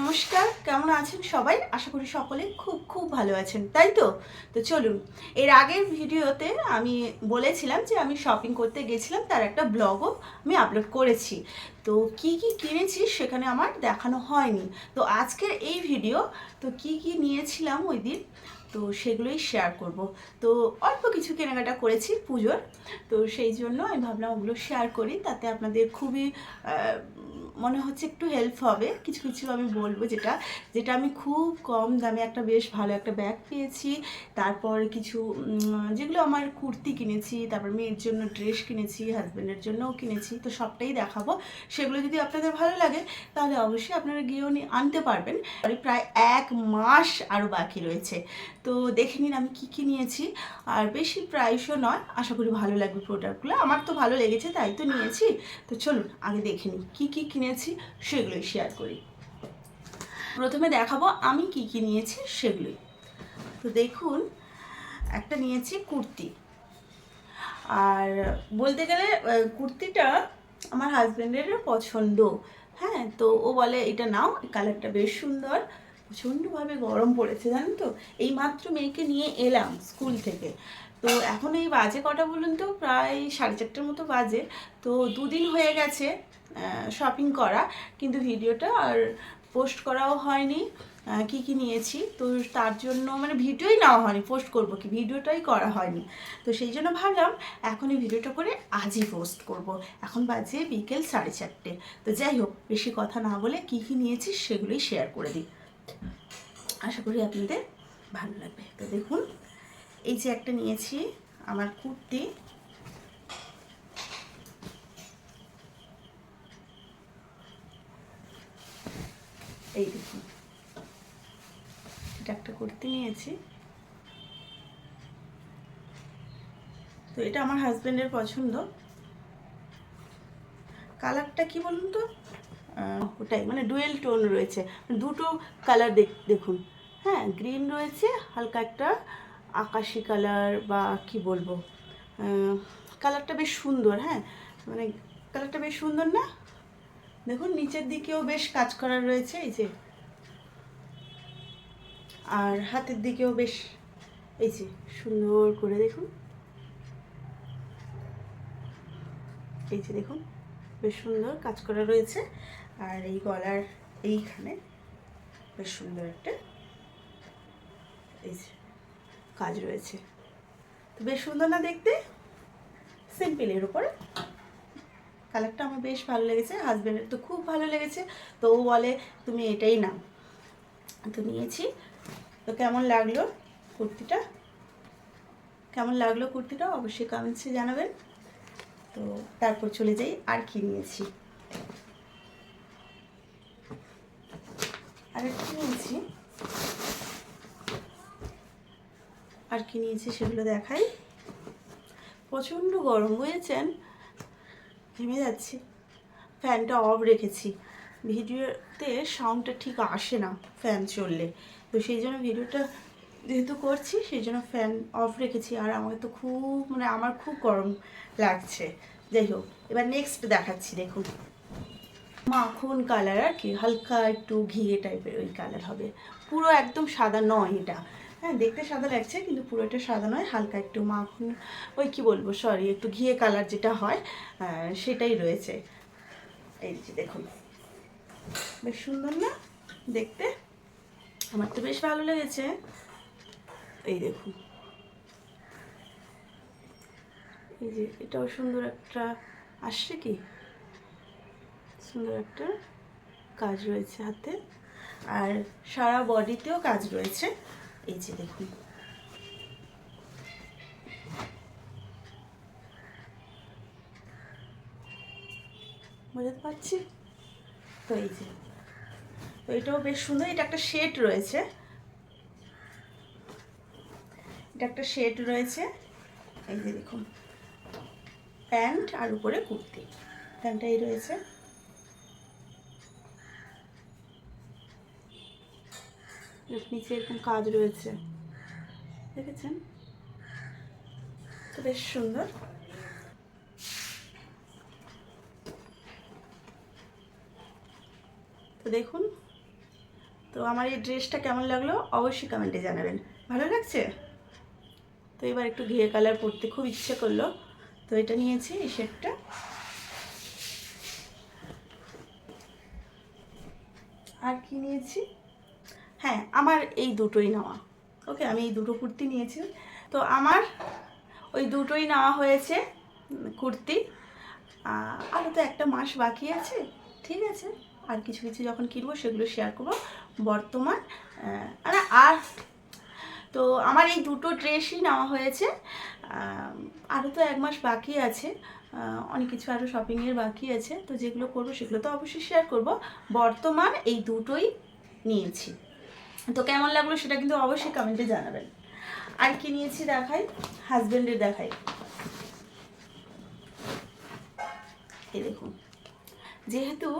নমস্কার, কেমন আছেন সবাই? আশা করি সকলে খুব খুব ভালো আছেন, তাই তো? তো চলুন, এর আগের ভিডিওতে আমি বলেছিলাম যে আমি শপিং করতে গেছিলাম, তার একটা ব্লগও আমি আপলোড করেছি। তো কি কি কিনেছি সেখানে আমার দেখানো হয়নি। তো আজকের এই ভিডিও, তো কি কি নিয়েছিলাম ওই দিন, তো সেগুলোই শেয়ার করব। তো অল্প কিছু কেনাকাটা করেছি পুজোর, তো সেই জন্য আমি ভাবলাম ওগুলো শেয়ার করি, তাতে আপনাদের খুবই মনে হচ্ছে একটু হেল্প হবে। কিছু কিছু আমি বলব যেটা যেটা আমি খুব কম দামে একটা বেশ ভালো একটা ব্যাগ পেয়েছি। তারপর কিছু যেগুলো আমার কুর্তি কিনেছি, তারপর মেয়ের জন্য ড্রেস কিনেছি হাজব্যান্ডের জন্যও কিনেছি। তো সবটাই দেখাবো। সেগুলো যদি আপনাদের ভালো লাগে, তাহলে অবশ্যই আপনারা গিয়েও আনতে পারবেন। প্রায় এক মাস আরও বাকি রয়েছে। তো দেখে নিন আমি কী কী নিয়েছি। আর বেশি প্রাইসও নয়, আশা করি ভালো লাগবে প্রোডাক্টগুলো আমার তো ভালো লেগেছে, তাই তো নিয়েছি। তো চলুন, আগে দেখে নিই, কী কী কিনেছি সেগুলোই শেয়ার করি। প্রথমে দেখাবো আমি কি কি নিয়েছি, সেগুলোই। তো দেখুন, একটা নিয়েছি কুর্তি। আর বলতে গেলে কুর্তিটা আমার হাজব্যান্ডেরও পছন্দ। হ্যাঁ তো ও বলে, এটা নাও কালারটা বেশ সুন্দর। প্রচণ্ডভাবে গরম পড়েছে, জানেন তো? এই মাত্র মেয়েকে নিয়ে এলাম স্কুল থেকে। তো এখন এই বাজে কটা বলুন তো? প্রায় সাড়ে চারটের মতো বাজে। তো দুদিন হয়ে গেছে শপিং করা, কিন্তু ভিডিওটা আর পোস্ট করাও হয়নি। কি কি নিয়েছি? তো তার জন্য মানে ভিডিওই নেওয়া হয়নি পোস্ট করব কি? ভিডিওটাই করা হয়নি। তো সেই জন্য ভাবলাম এখন এই ভিডিওটা করে আজই পোস্ট করব। এখন বাজে বিকেল সাড়ে চারটে। তো যাই হোক, বেশি কথা না বলে কি কি নিয়েছি সেগুলোই শেয়ার করে দিই। আশা করি আপনাদের ভালো লাগবে। তো দেখুন এই যে একটা নিয়েছি, আমার কুর্তি। এই দেখুন। এটা একটা কুর্তি নিয়েছি। তো এটা আমার হাজবেন্ডের পছন্দ। কালারটা কি বলুন তো? ওটাই মানে ডুয়েল টোন রয়েছে। দুটো কালার দেখুন। হ্যাঁ গ্রিন রয়েছে, হালকা একটা আকাশি কালার বা কি বলব? কালারটা বেশ সুন্দর হ্যাঁ? মানে কালারটা বেশ সুন্দর না? দেখুন, নিচের দিকেও বেশ কাজ করা রয়েছে, এই যে। আর হাতের দিকেও বেশ, এই যে, সুন্দর করে দেখুন। এই যে দেখুন, বেশ সুন্দর কাজ করা রয়েছে। আর এই গলার এইখানে বেশ সুন্দর একটা, এই যে। কাজ রয়েছে। তো বেশ সুন্দর না দেখতে? সিম্পলের উপরে। কালারটা আমার বেশ ভালো লেগেছে। হাজব্যান্ডের তো খুব ভালো লেগেছে। তো ও বলে, তুমি এটাই নাও। তো নিয়েছি। তো কেমন লাগল কুর্তিটা? কেমন লাগল কুর্তিটা? অবশ্যই কমেন্টসে জানাবেন। তো তারপর চলে যাই। আর কি নিয়েছি আর কি নিয়েছি আর কি নিয়েছি সেগুলো দেখাই। প্রচণ্ড গরম, বুঝেছেন? ঘেমে যাচ্ছি। ফ্যানটা অফ রেখেছি। ভিডিওতে সাউন্ডটা ঠিক আসে না ফ্যান চললে। তো সেই জন্য ভিডিওটা যেহেতু করছি, সেই জন্য ফ্যান অফ রেখেছি। আর আমাকে তো খুব মানে আমার খুব গরম লাগছে। যাই হোক, এবার নেক্সট দেখাচ্ছি, দেখুন। মাখন কালার আর কি, হালকা একটু ঘিয়ে টাইপের ওই কালার হবে। পুরো একদম সাদা, নয় এটা। হ্যাঁ দেখতে সাদা লাগছে, কিন্তু পুরোটা সাদা নয়, হালকা একটু মাখন, ওই কি বলব সরি একটু ঘিয়ে কালার যেটা হয় সেটাই রয়েছে। এই যে দেখুন, বেশ সুন্দর না দেখতে? আমার তো বেশ ভালো লেগেছে। এই দেখুন। এই যে এটাও সুন্দর একটা, আসছে কি? সুন্দর একটা কাজ রয়েছে হাতে। আর সারা বডিতেও কাজ রয়েছে। এই যে দেখুন। বুঝতে পারছি? তো এই যে, তো এটাও বেশ সুন্দর। এটা একটা শেড রয়েছে। এটা একটা শেড রয়েছে। এই যে দেখুন। প্যান্ট আর উপরে কুর্তি। প্যান্টটা এই রয়েছে। নিচে এরকম কাজ রয়েছে। দেখেছেন? তো বেশ সুন্দর। তো দেখুন, তো আমার এই ড্রেসটা কেমন লাগল অবশ্যই কমেন্টে জানাবেন। ভালো লাগছে? তো এবার একটু ঘিয়ে কালার পরতে খুব ইচ্ছে করল। তো এটা নিয়েছি এই শেডটা আর কি নিয়েছি? হ্যাঁ আমার এই দুটোই নেওয়া। ওকে আমি এই দুটো কুর্তি নিয়েছি। তো আমার ওই দুটোই নেওয়া হয়েছে, কুর্তি। আরও তো একটা মাস বাকি আছে, ঠিক আছে। আর কিছু কিছু যখন কিনবো, সেগুলো শেয়ার করব। বর্তমান মানে আর তো আমার এই দুটো ড্রেসই নেওয়া হয়েছে। আরও তো এক মাস বাকি আছে। অনেক কিছু আরও শপিংয়ের বাকি আছে। তো যেগুলো করব, সেগুলো তো অবশ্যই শেয়ার করব। বর্তমান এই দুটোই নিয়েছি। তো কেমন লাগল সেটা কিন্তু অবশ্যই কমেন্টে জানাবেন। আর কি নিয়েছি দেখাই? হাজব্যান্ডের দেখাই। দেখুন। যেহেতু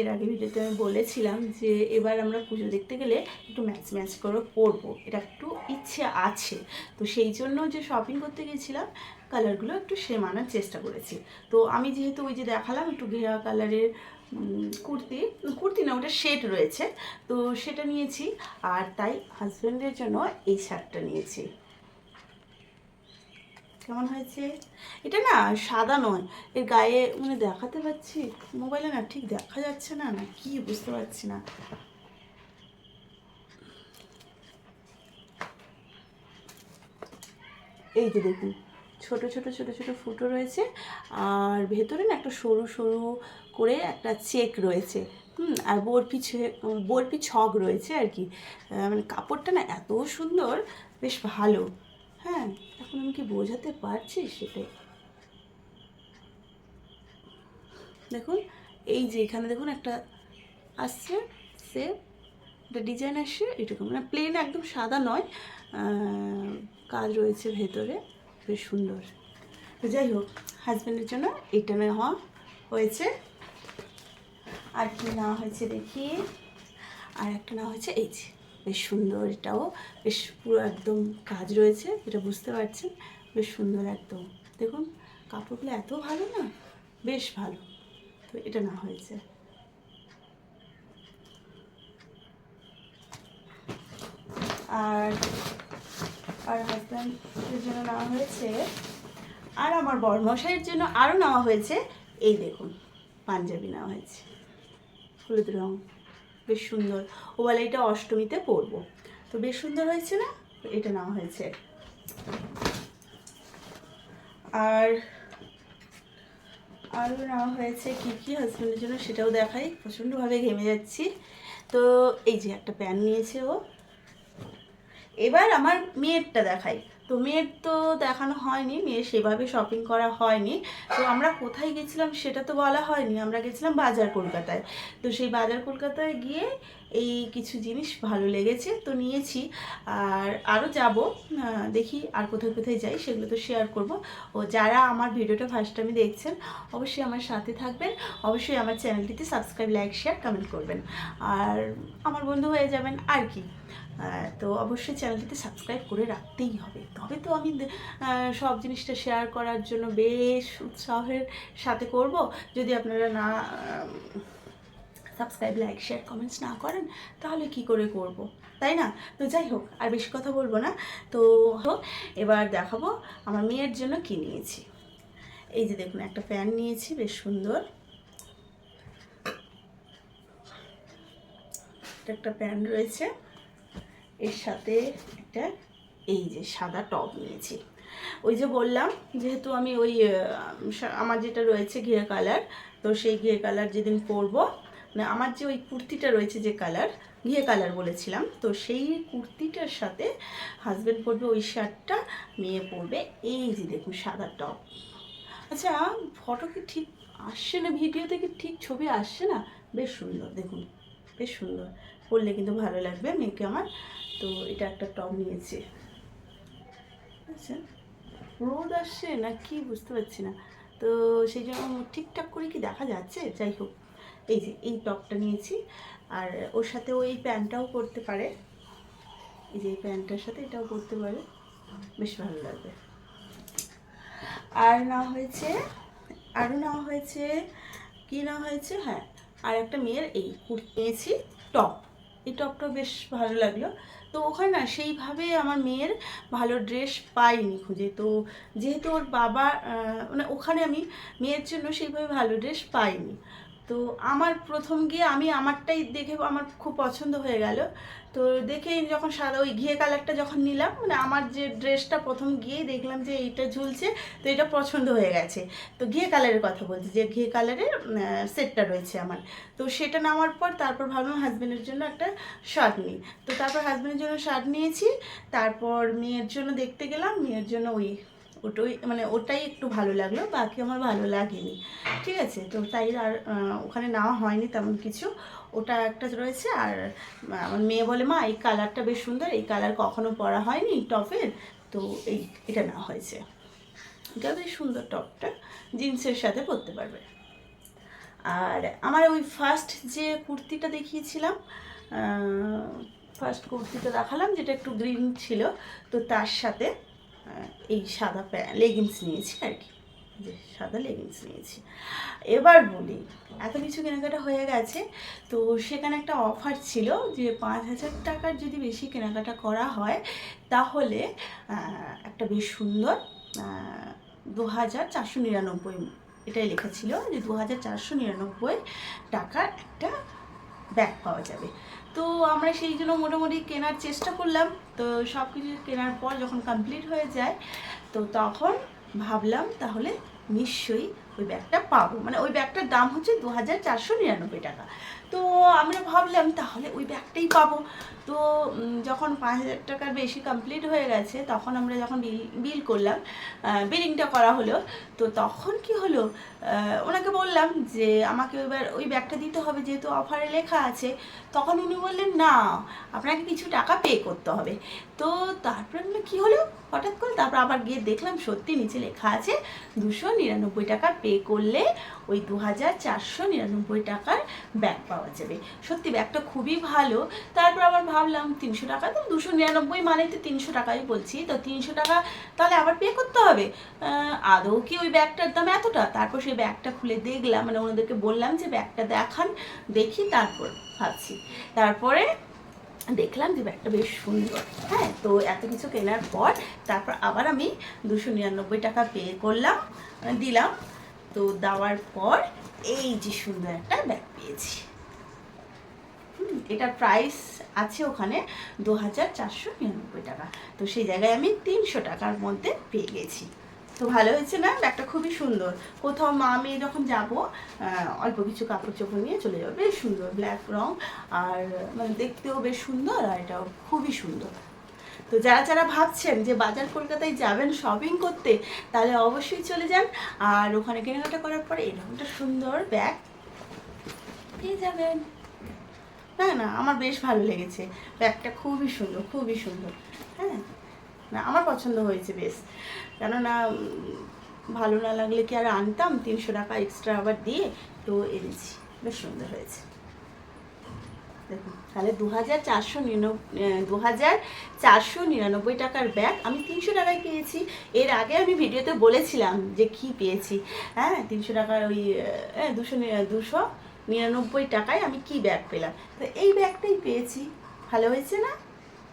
এর আগে ভিডিওতে আমি বলেছিলাম যে এবার আমরা পুজো দেখতে গেলে একটু ম্যাচ ম্যাচ করে পরবো। এটা একটু ইচ্ছে আছে। তো সেই জন্য যে শপিং করতে গেছিলাম কালারগুলো একটু সেম আনার চেষ্টা করেছি। তো আমি যেহেতু ওই যে দেখালাম একটু ঘেরা কালারের কুর্তি। কুর্তি না ওটা শেড রয়েছে। তো সেটা নিয়েছি, আর তাই হাজব্যান্ডের জন্য এই শার্টটা নিয়েছি। কেমন হয়েছে? এটা না সাদা নয়, এর গায়ে মানে দেখাতে পাচ্ছি? মোবাইলে না ঠিক দেখা যাচ্ছে না না কি বুঝতে পারছি না। এই যে দেখুন ছোট ছোট ছোট ছোট ফুটো রয়েছে। আর ভেতরে না একটা সরু সরু করে একটা চেক রয়েছে। হুম, আর বরফি বরফি ছক রয়েছে আর কি। মানে কাপড়টা না এত সুন্দর, বেশ ভালো। হ্যাঁ এখন আমি কি বোঝাতে পারছি সেটাই? দেখুন, এই যে এখানে দেখুন একটা আসছে, সে একটা ডিজাইন আসছে, এরকম। মানে প্লেন একদম সাদা নয় কাজ রয়েছে ভেতরে। বেশ সুন্দর। তো যাই হোক হাজব্যান্ডের জন্য এটা নেওয়া হয়েছে। আর কি নেওয়া হয়েছে দেখি। আর একটা নেওয়া হয়েছে, এই যে, বেশ সুন্দর এটাও। বেশ পুরো একদম কাজ রয়েছে, এটা বুঝতে পারছেন? বেশ সুন্দর একদম। দেখুন, কাপড়গুলো এত ভালো না? বেশ ভালো। তো এটা না হয়েছে। আর আর হাজব্যান্ডের জন্য নেওয়া হয়েছে। আর আমার বরমশাইয়ের জন্য আরও নেওয়া হয়েছে। এই দেখুন, পাঞ্জাবি নেওয়া হয়েছে। হলুদ রং, বেশ সুন্দর। ও বলে এটা অষ্টমীতে পরবো। তো বেশ সুন্দর হয়েছে না? এটা নেওয়া হয়েছে। আর আরও নেওয়া হয়েছে কী কী হাজব্যান্ডের জন্য সেটাও দেখাই। প্রচণ্ডভাবে ঘেমে যাচ্ছি। তো এই যে একটা প্যান নিয়েছে ও। এবার আমার মেয়েরটা দেখাই। তো মেয়ের তো দেখানো হয়নি, মেয়ের সেভাবে শপিং করা হয়নি। তো আমরা কোথায় গেছিলাম সেটা তো বলা হয়নি, আমরা গেছিলাম বাজার কলকাতায়। তো সেই বাজার কলকাতায় গিয়ে এই কিছু জিনিস ভালো লেগেছে তো নিয়েছি। আর আরও যাব দেখি আর কোথায় কোথায় যাই, সেগুলো তো শেয়ার করব। ও যারা আমার ভিডিওটা ফার্স্ট টাইমে দেখছেন, অবশ্যই আমার সাথে থাকবেন। অবশ্যই আমার চ্যানেলটিতে সাবস্ক্রাইব লাইক শেয়ার কমেন্ট করবেন। আর আমার বন্ধু হয়ে যাবেন আর কি। তো অবশ্যই চ্যানেলটিতে সাবস্ক্রাইব করে রাখতেই হবে। তবে তো আমি সব জিনিসটা শেয়ার করার জন্য বেশ উৎসাহের সাথে করব। যদি আপনারা না সাবস্ক্রাইব লাইক শেয়ার কমেন্টস না করেন, তাহলে কি করে করব? তাই না? তো যাই হোক, আর বেশি কথা বলব না। তো এবার দেখাবো আমার মেয়ের জন্য কি নিয়েছি। এই যে দেখুন, একটা প্যান নিয়েছি, বেশ সুন্দর। একটা প্যান রয়েছে। এর সাথে একটা এই যে সাদা টপ নিয়েছি। ওই যে বললাম, যেহেতু আমি ওই আমার যেটা রয়েছে ঘিয়ে কালার, তো সেই ঘিয়ে কালার যেদিন পরবো মানে আমার যে ওই কুর্তিটা রয়েছে যে কালার, ঘিয়ে কালার বলেছিলাম, তো সেই কুর্তিটার সাথে হাজব্যান্ড পরবে ওই শার্টটা, মেয়ে পরবে এই যে দেখুন সাদা টপ। আচ্ছা ফটো কি ঠিক আসছে না? ভিডিওতে কি ঠিক ছবি আসছে না? বেশ সুন্দর, দেখুন। বেশ সুন্দর। পরলে কিন্তু ভালো লাগবে মেয়েকে আমার। তো এটা একটা টপ নিয়েছি। আচ্ছা রোদ আসছে না কি বুঝতে পারছি না। তো সেই জন্য ঠিকঠাক করে কি দেখা যাচ্ছে? যাই হোক, এই যে এই টপটা নিয়েছি। আর ওর সাথে ওই প্যান্টটাও পরতে পারে। এই যে এই প্যান্টটার সাথে এটাও পরতে পারে। বেশ ভালো লাগবে। আর না হয়েছে আরও নেওয়া হয়েছে, কি না হয়েছে? হ্যাঁ আর একটা মেয়ের এই কুর্তি টপ। এই টপটা বেশ ভালো লাগল। তো ওখানে না সেইভাবে আমার মেয়ের ভালো ড্রেস পাইনি খুঁজে। তো যেহেতু ওর বাবা মানে ওখানে আমি মেয়ের জন্য সেইভাবে ভালো ড্রেস পাইনি। তো আমার প্রথম গিয়ে আমি আমারটাই দেখে আমার খুব পছন্দ হয়ে গেল। তো দেখে যখন সাদা ওই ঘিয়ে কালারটা যখন নিলাম মানে আমার যে ড্রেসটা প্রথম গিয়েই দেখলাম যে এইটা ঝুলছে, তো এটা পছন্দ হয়ে গেছে। তো ঘিয়ে কালারের কথা বলছি, যে ঘিয়ে কালারের সেটটা রয়েছে আমার। তো সেটা নেওয়ার পর তারপর ভাবলাম হাজব্যান্ডের জন্য একটা শার্ট নিই। তো তারপর হাজব্যান্ডের জন্য শার্ট নিয়েছি, তারপর মেয়ের জন্য দেখতে গেলাম, মেয়ের জন্য ওই ওটাই মানে ওটাই একটু ভালো লাগল, বাকি আমার ভালো লাগেনি। ঠিক আছে, তো তাই আর ওখানে নেওয়া হয়নি তেমন কিছু। ওটা একটা রয়েছে আর আমার মেয়ে বলে, মা, এই কালারটা বেশ সুন্দর, এই কালার কখনো পরা হয়নি টপের। তো এই, এটা নেওয়া হয়েছে। এটা বেশ সুন্দর টপটা, জিন্সের সাথে পরতে পারবে। আর আমার ওই ফার্স্ট যে কুর্তিটা দেখিয়েছিলাম ফার্স্ট কুর্তিটা দেখালাম, যেটা একটু গ্রিন ছিল, তো তার সাথে এই সাদা লেগিংস নিয়েছি আর কি। যে সাদা লেগিংস নিয়েছি। এবার বলি, এত কিছু কেনাকাটা হয়ে গেছে, তো সেখানে একটা অফার ছিল যে পাঁচ হাজার টাকার যদি বেশি কেনাকাটা করা হয়, তাহলে একটা বেশ সুন্দর দু হাজার চারশো নিরানব্বই এটাই লেখা ছিল যে দু হাজার চারশো নিরানব্বই টাকার একটা ব্যাগ পাওয়া যাবে। তো আমরা সেই জন্য মোটামুটি কেনার চেষ্টা করলাম। তো সব কিছু কেনার পর যখন কমপ্লিট হয়ে যায়, তো তখন ভাবলাম তাহলে নিশ্চয়ই ওই ব্যাগটা পাবো। মানে ওই ব্যাগটার দাম হচ্ছে দু হাজার চারশো নিরানব্বই টাকা। তো আমরা ভাবলাম, তাহলে ওই ব্যাগটাই পাবো। তো যখন পাঁচ হাজার টাকার বেশি কমপ্লিট হয়ে গেছে, তখন আমরা যখন বিল বিল করলাম বিলিংটা করা হলো, তো তখন কি হলো ওনাকে বললাম যে, আমাকে এবার ওই ব্যাগটা দিতে হবে যেহেতু অফারে লেখা আছে। তখন উনি বললেন, না, আপনাকে কিছু টাকা পে করতে হবে। তো তারপরে কী হলো হঠাৎ করে তারপর আবার গিয়ে দেখলাম সত্যি নিচে লেখা আছে দুশো নিরানব্বই টাকা পে করলে ওই দু হাজার চারশো নিরানব্বই টাকার ব্যাগ পাওয়া যাবে। সত্যি ব্যাগটা খুবই ভালো। তারপর আবার ভাবলাম তিনশো টাকা তো দুশো নিরানব্বই মানে তো তিনশো টাকাই বলছি। তো তিনশো টাকা তাহলে আবার পে করতে হবে? আদৌ কি ওই ব্যাগটার দাম এতটা? তারপর সেই ব্যাগটা খুলে দেখলাম মানে ওনাদেরকে বললাম যে ব্যাগটা দেখান, দেখি তারপর ভাবছি। তারপরে দেখলাম যে ব্যাগটা বেশ সুন্দর। হ্যাঁ তো এত কিছু কেনার পর তারপর আবার আমি দুশো নিরানব্বই টাকা পে করলাম, দিলাম। তো দেওয়ার পর এই যে সুন্দর একটা ব্যাগ পেয়েছি। এটার প্রাইস আছে ওখানে দু হাজার চারশো নিরানব্বই টাকা। তো সেই জায়গায় আমি তিনশো টাকার মধ্যে পেয়ে গেছি। তো ভালো হয়েছে না ব্যাগটা খুবই সুন্দর। কোথাও মা মেয়ে যখন যাব অল্প কিছু কাপড় চোপড় নিয়ে চলে যাব। বেশ সুন্দর ব্ল্যাক রং। আর মানে দেখতেও বেশ সুন্দর আর এটাও খুবই সুন্দর। তো যারা যারা ভাবছেন যে বাজার কলকাতায় যাবেন শপিং করতে, তাহলে অবশ্যই চলে যান। আর ওখানে কেনাকাটা করার পরে এরকমটা সুন্দর ব্যাগ পেয়ে যাবেন। না না, আমার বেশ ভালো লেগেছে। ব্যাগটা খুবই সুন্দর খুবই সুন্দর। হ্যাঁ। না, আমার পছন্দ হয়েছে বেশ। কেননা ভালো না লাগলে কি আর আনতাম? তিনশো টাকা এক্সট্রা আবার দিয়ে তো এনেছি। বেশ সুন্দর হয়েছে। দেখুন, তাহলে দু হাজার চারশো দু হাজার চারশো নিরানব্বই টাকার ব্যাগ আমি তিনশো টাকায় পেয়েছি। এর আগে আমি ভিডিওতে বলেছিলাম যে কি পেয়েছি। হ্যাঁ তিনশো টাকার ওই দুশো দুশো নিরানব্বই টাকায় আমি কি ব্যাগ পেলাম? তো এই ব্যাগটাই পেয়েছি। ভালো হয়েছে না?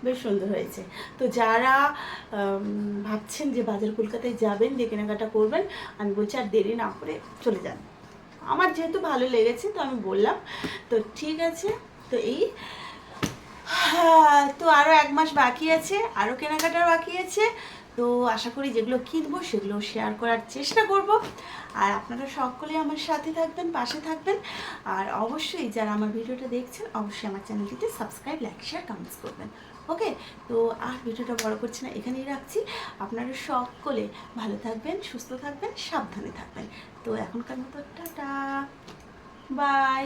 বেশ সুন্দর হয়েছে। তো যারা ভাবছেন যে বাজার কলকাতায় যাবেন, যে কেনাকাটা করবেন, আমি বলছি আর দেরি না করে চলে যান। আমার যেহেতু ভালো লেগেছে, তো আমি বললাম। তো ঠিক আছে, তো এই, তো আরও এক মাস বাকি আছে আরও কেনাকাটার বাকি আছে। তো আশা করি যেগুলো কিনবো, সেগুলো শেয়ার করার চেষ্টা করব। আর আপনারা সকলে আমার সাথে থাকবেন, পাশে থাকবেন। আর অবশ্যই যারা আমার ভিডিওটা দেখছেন, অবশ্যই আমার চ্যানেলটিতে সাবস্ক্রাইব লাইক শেয়ার কমেন্টস করবেন। ওকে তো আর ভিডিওটা বড় করছি না, এখানেই রাখছি। আপনারা সকলে ভালো থাকবেন, সুস্থ থাকবেন, সাবধানে থাকবেন। তো এখনকার মতো টাটা বাই